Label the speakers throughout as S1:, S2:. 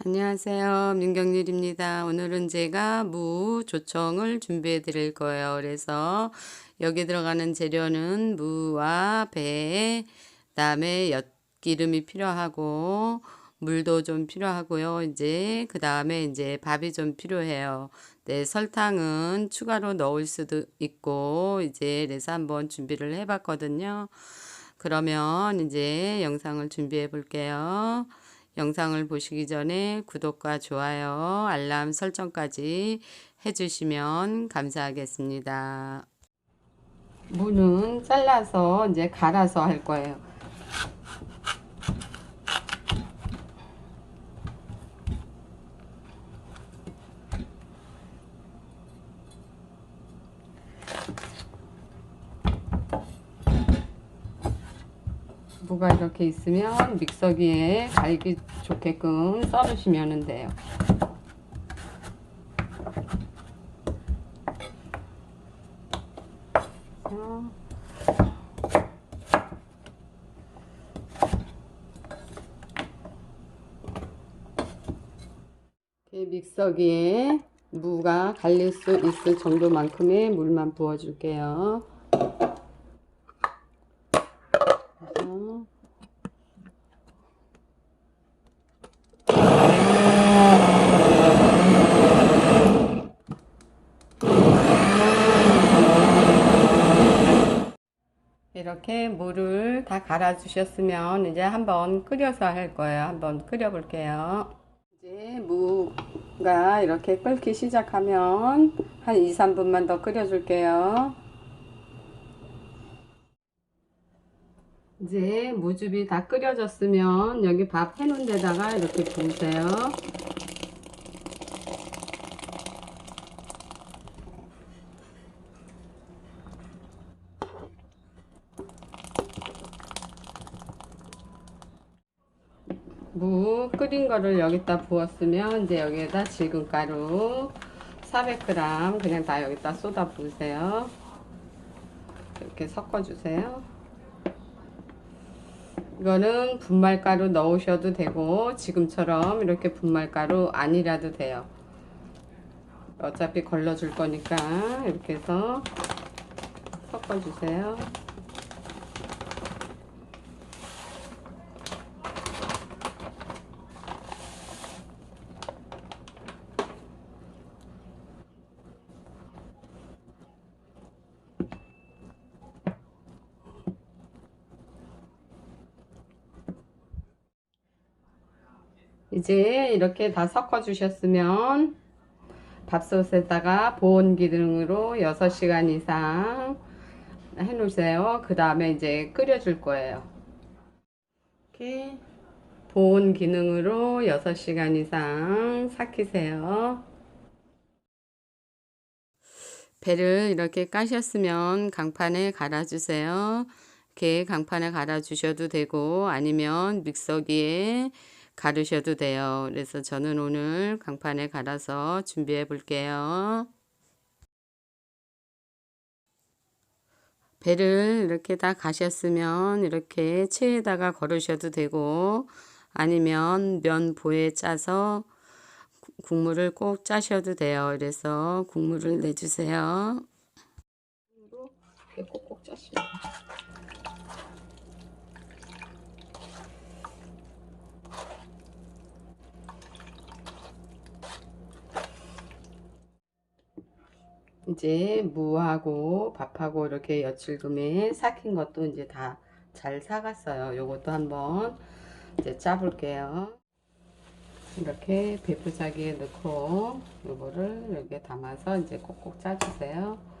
S1: 안녕하세요. 민경일입니다. 오늘은 제가 무 조청을 준비해 드릴 거예요. 그래서 여기 들어가는 재료는 무와 배, 그다음에 엿기름이 필요하고 물도 좀 필요하고요. 이제 그 다음에 이제 밥이 좀 필요해요. 네, 설탕은 추가로 넣을 수도 있고 이제 그래서 한번 준비를 해봤거든요. 그러면 이제 영상을 준비해 볼게요. 영상을 보시기 전에 구독과 좋아요, 알람 설정까지 해주시면 감사하겠습니다. 무는 잘라서 이제 갈아서 할 거예요. 무가 이렇게 있으면 믹서기에 갈기 좋게끔 썰으시면 돼요. 믹서기에 무가 갈릴 수 있을 정도만큼의 물만 부어줄게요. 그래서 이렇게 물을 다 갈아 주셨으면 이제 한번 끓여서 할 거예요. 한번 끓여 볼게요. 이제 무가 이렇게 끓기 시작하면 한 2, 3분만 더 끓여 줄게요. 이제 무즙이 다 끓여졌으면 여기 밥 해놓은 데다가 이렇게 부으세요. 무 끓인 거를 여기다 부었으면 이제 여기에다 질근 가루 400g 그냥 다 여기다 쏟아 부으세요. 이렇게 섞어 주세요. 이거는 분말가루 넣으셔도 되고 지금처럼 이렇게 분말가루 아니라도 돼요. 어차피 걸러 줄 거니까 이렇게 해서 섞어 주세요. 이제 이렇게 다 섞어 주셨으면 밥솥에다가 보온 기능으로 6시간 이상 해 놓으세요. 그 다음에 이제 끓여 줄 거예요. 이렇게 보온 기능으로 6시간 이상 삭히세요. 배를 이렇게 까셨으면 강판에 갈아 주세요. 이렇게 강판에 갈아 주셔도 되고 아니면 믹서기에 가르셔도 돼요. 그래서 저는 오늘 강판에 갈아서 준비해 볼게요. 배를 이렇게 다 가셨으면 이렇게 체에다가 걸으셔도 되고 아니면 면보에 짜서 국물을 꼭 짜셔도 돼요. 그래서 국물을 내주세요. 꼭꼭 짜시면 이제 무하고 밥하고 이렇게 엿질금에 삭힌 것도 이제 다잘 사갔어요. 요것도 한번 이제 짜볼게요. 이렇게 배부자기에 넣고 요거를 여기에 담아서 이제 꼭꼭 짜주세요.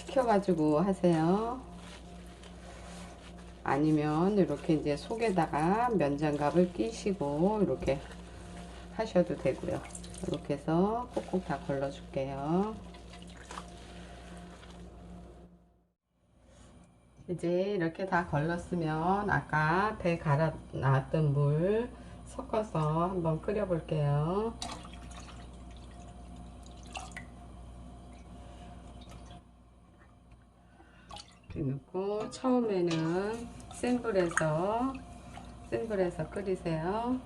S1: 식혀가지고 하세요. 아니면 이렇게 이제 속에다가 면장갑을 끼시고 이렇게 하셔도 되고요. 이렇게 해서 꼭꼭 다 걸러줄게요. 이제 이렇게 다 걸렀으면 아까 배 갈아 놨던 물 섞어서 한번 끓여 볼게요. 넣고 처음에는 센 불에서 센 불에서 끓이세요.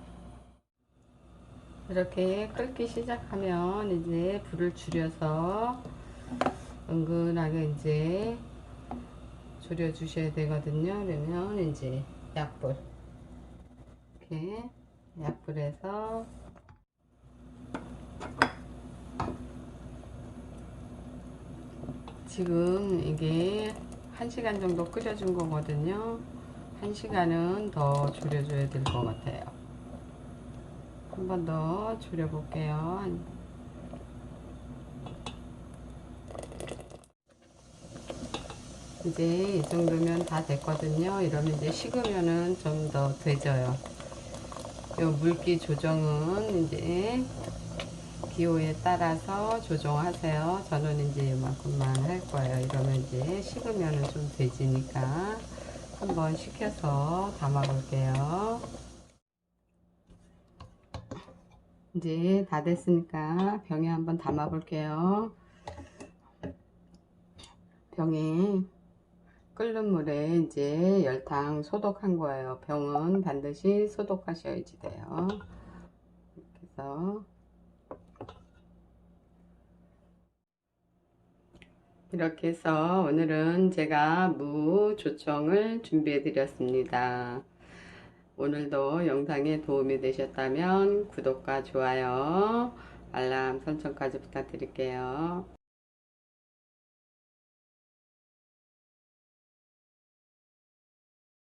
S1: 이렇게 끓기 시작하면 이제 불을 줄여서 은근하게 이제 졸여 주셔야 되거든요. 그러면 이제 약불 이렇게 약불에서 지금 이게 1시간 정도 끓여준 거거든요. 1시간은 더 졸여줘야 될 것 같아요. 한 번더 졸여 볼게요. 한 이제 이 정도면 다 됐거든요. 이러면 이제 식으면은 좀 더 되져요. 요 물기 조정은 이제 기호에 따라서 조정하세요. 저는 이제 이만큼만 할 거예요. 이러면 이제 식으면은 좀 되지니까 한번 식혀서 담아 볼게요. 이제 다 됐으니까 병에 한번 담아 볼게요. 병에 끓는 물에 이제 열탕 소독한 거예요. 병은 반드시 소독하셔야지 돼요. 이렇게 해서 이렇게 해서 오늘은 제가 무 조청을 준비해 드렸습니다. 오늘도 영상에 도움이 되셨다면 구독과 좋아요, 알람 설정까지 부탁드릴게요.